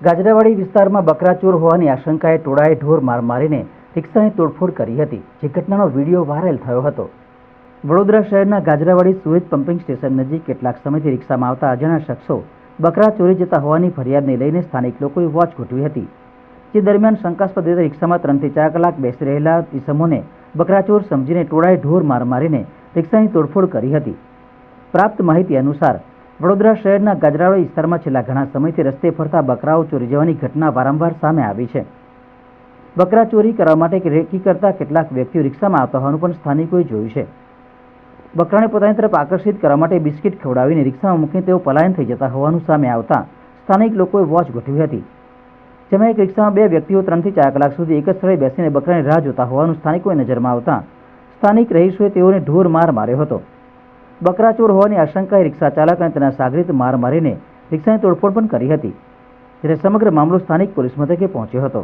ગાજરાવાડી વિસ્તારમાં બકરાચોર હોવાની આશંકાએ ટોળાએ ઢોર માર મારીને રિક્ષાની તોડફોડ કરી હતી, જે ઘટનાનો વીડિયો વાયરલ થયો હતો. વડોદરા શહેરના ગાજરાવાડી સુએજ પમ્પિંગ સ્ટેશન નજીક કેટલાક સમયથી રિક્ષામાં આવતા અજાણ્યા શખ્સો બકરા ચોરી જતા હોવાની ફરિયાદને લઈને સ્થાનિક લોકોએ વોચ ગોઠવી હતી. જે દરમિયાન શંકાસ્પદ રીતે રિક્ષામાં ત્રણથી ચાર કલાક બેસી રહેલા ઇસમોને બકરાચોર સમજીને ટોળાએ ઢોર માર મારીને રિક્ષાની તોડફોડ કરી હતી. પ્રાપ્ત માહિતી અનુસાર વડોદરા શહેરના ગાજરાવાડી વિસ્તારમાં છેલ્લા ઘણા સમયથી રસ્તે ફરતા બકરાઓ ચોરી જવાની ઘટના વારંવાર સામે આવી છે. બકરા ચોરી કરવા માટે રેકી કરતા કેટલાક વ્યક્તિઓ રિક્ષામાં આવતા હોવાનું પણ સ્થાનિકોએ જોયું છે. બકરાને પોતાની તરફ આકર્ષિત કરવા માટે બિસ્કિટ ખવડાવીને રિક્ષામાં મૂકીને તેઓ પલાયન થઈ જતા હોવાનું સામે આવતા સ્થાનિક લોકોએ વોચ ગોઠવી હતી. જેમાં એક રિક્ષામાં બે વ્યક્તિઓ ત્રણથી ચાર કલાક સુધી એક જ સ્થળે બેસીને બકરાની રાહ જોતા હોવાનું સ્થાનિકોએ નજરમાં આવતા સ્થાનિક રહીશોએ તેઓને ઢોર માર માર્યો હતો. બકરા ચોર હોવાની આશંકાએ રિક્ષા ચાલક અને તેના સાગરીત માર મારીને રિક્ષાની તોડફોડ પણ કરી હતી, જ્યારે સમગ્ર મામલો સ્થાનિક પોલીસ મથકે પહોંચ્યો હતો.